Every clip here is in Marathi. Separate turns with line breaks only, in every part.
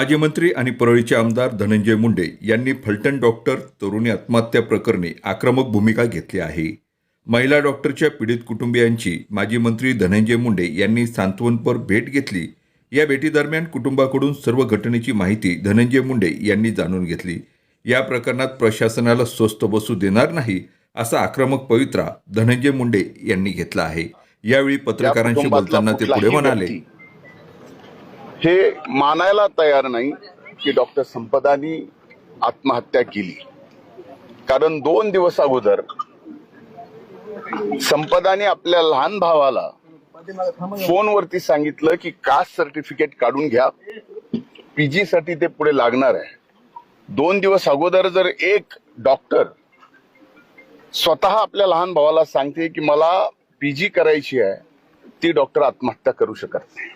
माजी मंत्री आणि परळीचे आमदार धनंजय मुंडे यांनी फलटण डॉक्टर तरुणी आत्महत्या प्रकरणी आक्रमक भूमिका घेतली आहे. महिला डॉक्टरच्या पीडित कुटुंबियांची माजी मंत्री धनंजय मुंडे यांनी सांत्वनपर भेट घेतली. या भेटीदरम्यान कुटुंबाकडून सर्व घटनेची माहिती धनंजय मुंडे यांनी जाणून घेतली. या प्रकरणात प्रशासनाला स्वस्त बसू देणार नाही असा आक्रमक पवित्रा धनंजय मुंडे यांनी घेतला आहे. यावेळी पत्रकारांशी बोलताना ते पुढे म्हणाले
हे मानायला तयार नाही की डॉक्टर संपदानी आत्महत्या केली. कारण दोन दिवस अगोदर संपदाने आपल्या लहान भावाला फोनवरती सांगितलं की कास्ट सर्टिफिकेट काढून घ्या. पीजी साठी ते पुढे लागणार आहे. दोन दिवस अगोदर जर एक डॉक्टर स्वतः आपल्या लहान भावाला सांगते की मला पीजी करायची आहे ती डॉक्टर आत्महत्या करू शकत नाही.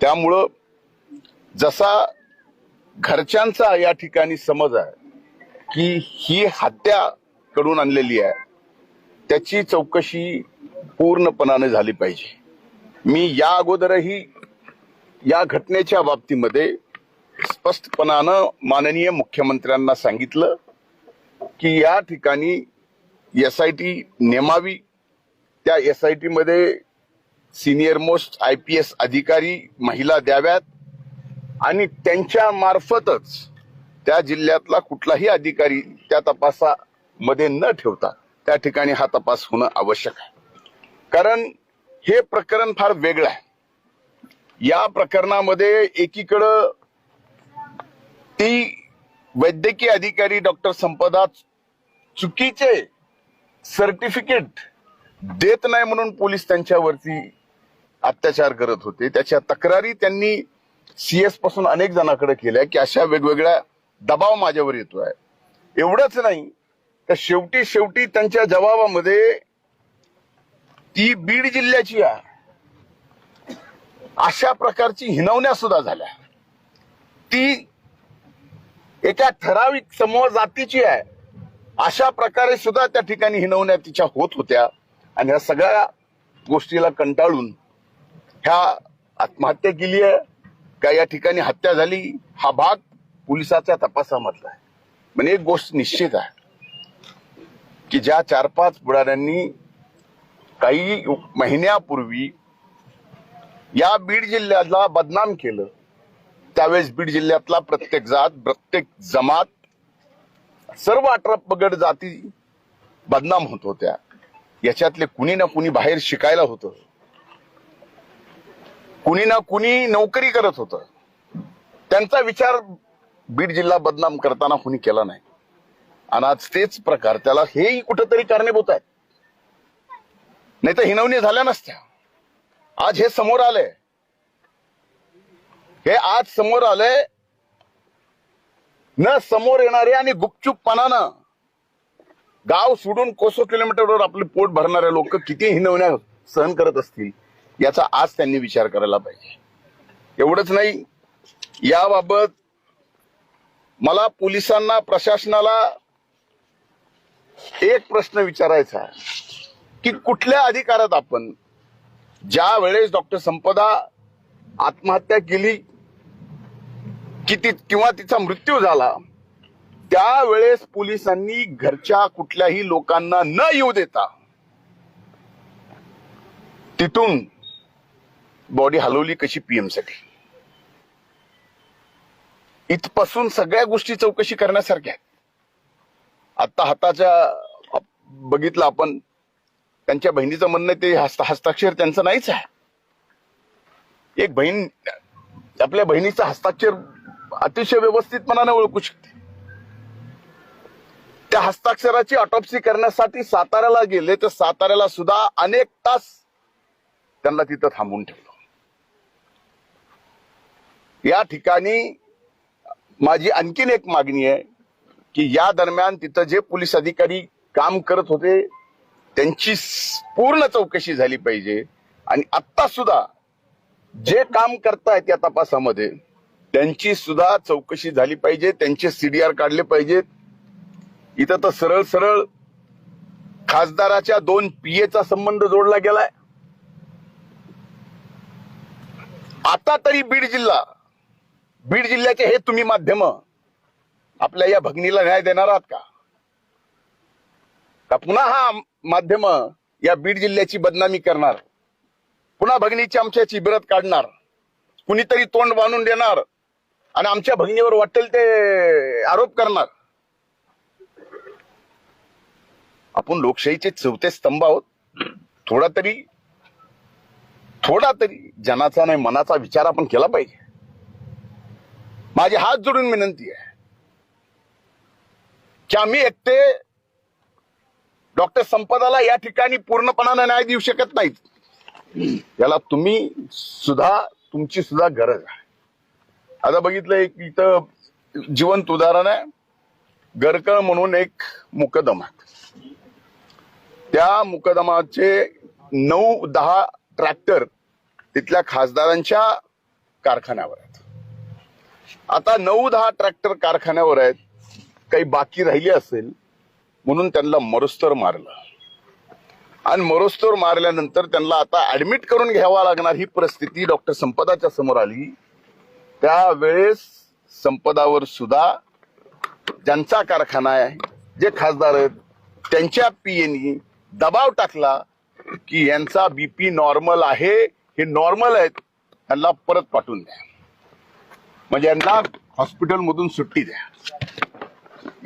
त्यामुळं जसा घरच्यांचा या ठिकाणी समज आहे की ही हत्या कडून आणलेली आहे त्याची चौकशी पूर्णपणाने झाली पाहिजे. मी या अगोदरही या घटनेच्या बाबतीमध्ये स्पष्टपणानं माननीय मुख्यमंत्र्यांना सांगितलं की या ठिकाणी एस आय टी नेमावी त्या एस आय टीमध्ये senior most I P S अधिकारी महिला द्याव्यात आणि त्यांच्या मार्फतच त्या जिल्ह्यातला कुठलाही अधिकारी त्या तपासामध्ये न ठेवता त्या ठिकाणी हा तपास होणं आवश्यक आहे. कारण हे प्रकरण फार वेगळं आहे. या प्रकरणामध्ये एकीकडं ती वैद्यकीय अधिकारी डॉक्टर संपदा चुकीचे सर्टिफिकेट देत नाही म्हणून पोलीस त्यांच्यावरती अत्याचार करत होते. त्याच्या तक्रारी त्यांनी सीएसपासून अनेक जणांकडे केल्या की अशा वेगवेगळ्या दबाव माझ्यावर येतोय. एवढंच नाही तर शेवटी शेवटी त्यांच्या जबाबामध्ये ती बीड जिल्ह्याची आहे. अशा प्रकारची हिनवण्या सुद्धा झाल्या. ती एका ठराविक समूह जातीची आहे. अशा प्रकारे सुद्धा त्या ठिकाणी हिनवण्या तिच्या होत होत्या. आणि ह्या सगळ्या गोष्टीला कंटाळून ह्या आत्महत्या केली आहे. का या ठिकाणी हत्या झाली? हा भाग पोलिसाच्या तपासामधला आहे. पण एक गोष्ट निश्चित आहे की ज्या चार पाच पुढाऱ्यांनी काही महिन्यापूर्वी या बीड जिल्ह्याला बदनाम केलं त्यावेळेस बीड जिल्ह्यातला प्रत्येक जात प्रत्येक जमात सर्व अठरा पगड जाती बदनाम होत होत्या. याच्यातले कुणी ना कुणी बाहेर शिकायला होतं. कुणी ना कुणी नोकरी करत होतं. त्यांचा विचार बीड जिल्हा बदनाम करताना कुणी केला नाही. आणि आज तेच प्रकार त्याला हेही कुठंतरी कारणीभूत आहेत. नाही तर हिनवणी झाल्या नसत्या. आज हे समोर आलंय. हे आज समोर आलंय. न समोर येणारे आणि गुपचूपपणानं गाव सोडून कोसो किलोमीटरवर आपले पोट भरणारे लोक किती हिनवण्या सहन करत असतील. याचा आज त्यांनी विचार करायला पाहिजे. एवढंच नाही याबाबत मला पोलिसांना प्रशासनाला एक प्रश्न विचारायचा की कुठल्या अधिकारात आपण ज्या वेळेस डॉक्टर संपदा आत्महत्या केली की ती किंवा तिचा मृत्यू झाला त्यावेळेस पोलिसांनी घरच्या कुठल्याही लोकांना न येऊ देता तिथून बॉडी हलवली कशी पीएमसाठी? इथपासून सगळ्या गोष्टी चौकशी करण्यासारख्या आहेत. आता हाताच्या बघितलं आपण त्यांच्या बहिणीचं म्हणणं ते हस्ताक्षर त्यांचं नाहीच आहे. एक बहीण आपल्या बहिणीचं हस्ताक्षर अतिशय व्यवस्थितपणाने ओळखू शकते. त्या हस्ताक्षराची ऑटोप्सी करण्यासाठी साताऱ्याला गेले तर साताऱ्याला सुद्धा अनेक तास त्यांना तिथं थांबून ठेवलं. या ठिकाणी माझी आणखीन एक मागणी आहे की या दरम्यान तिथं जे पोलीस अधिकारी काम करत होते त्यांची पूर्ण चौकशी झाली पाहिजे. आणि आत्ता सुद्धा जे काम करतायत या तपासामध्ये त्यांची सुद्धा चौकशी झाली पाहिजे त्यांचे सीडीआर काढले पाहिजेत. इथं तर सरळ सरळ खासदाराच्या दोन पीएचा संबंध जोडला गेलाय. आता तरी बीड जिल्हा बीड जिल्ह्याचे हे तुम्ही माध्यम आपल्या या भगिनीला न्याय देणार आहात का? का पुन्हा हा माध्यम या बीड जिल्ह्याची बदनामी करणार? पुन्हा भगिनीची आमच्या चिबिरात काढणार? कुणीतरी तोंड बांधून देणार? आणि आमच्या भगिनीवर वाटेल ते आरोप करणार? आपण लोकशाहीचे चौथे स्तंभ आहोत. थोडा तरी थोडा तरी जनाचा नाही मनाचा विचार आपण केला पाहिजे. माझी हात जोडून विनंती आहे की आम्ही एकटे डॉक्टर संपदाला या ठिकाणी पूर्णपणाने न्याय देऊ शकत नाहीत. याला तुम्ही सुद्धा तुमची सुद्धा गरज आहे. आता बघितलं एक इथं जिवंत उदाहरण आहे. गरकळ म्हणून एक मुकदमा त्या मुकदमाचे नऊ दहा ट्रॅक्टर तिथल्या खासदारांच्या कारखान्यावर आहेत. आता नऊ दहा ट्रॅक्टर कारखान्यावर आहेत. काही बाकी राहिली असेल म्हणून त्यांना मरुस्तर मारलं. आणि मरोस्तर मारल्यानंतर त्यांना आता ऍडमिट करून घ्यावा लागणार ही परिस्थिती डॉक्टर संपदाच्या समोर आली. त्यावेळेस संपदावर सुद्धा ज्यांचा कारखाना आहे जे खासदार आहेत त्यांच्या पीएनी दबाव टाकला की यांचा बीपी नॉर्मल आहे हे नॉर्मल आहेत त्यांना परत पाठवून द्या. म्हणजे यांना हॉस्पिटलमधून सुट्टी द्या.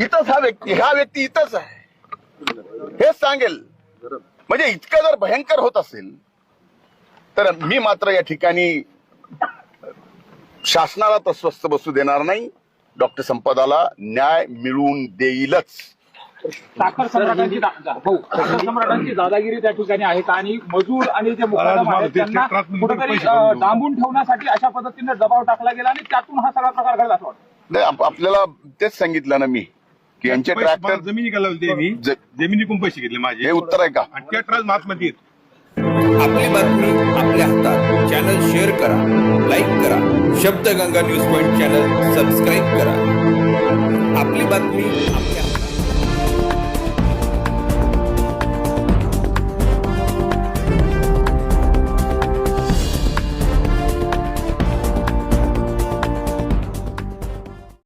इथंच हा व्यक्ती हा व्यक्ती इथंच आहे. हेच सांगेल. म्हणजे इतकं जर भयंकर होत असेल तर मी मात्र या ठिकाणी शासनाला तर स्वस्त बसू देणार नाही. डॉक्टर संपदाला न्याय मिळवून देईलच.
साखर सम्राटांची दा- दा- भाऊ साखर सम्राटांची दादागिरी त्या ठिकाणी आहे का? आणि मजूर आणि जे मुकादम आहेत त्यांना कुठेतरी अं, डांबून ठेवण्यासाठी अशा पद्धतीने दबाव टाकला गेला आणि त्यातून हा सगळा प्रकार घडला असं वाटतं.
नाही, आप- आपल्याला तेच सांगितलं ना मी की यांचे
पैसे मला
ट्रॅक्टर
जमिनी का लावली मी.
ज-
जमिनीकडून पैसे घेतले माझे.
हे उत्तर आहे का?
आणि त्या महात्मा आहेत.
आपली बातमी आपल्या हातात. चॅनल शेअर करा लाईक करा. Shabdaganga news point channel subscribe करा. आपली बातमी आपल्या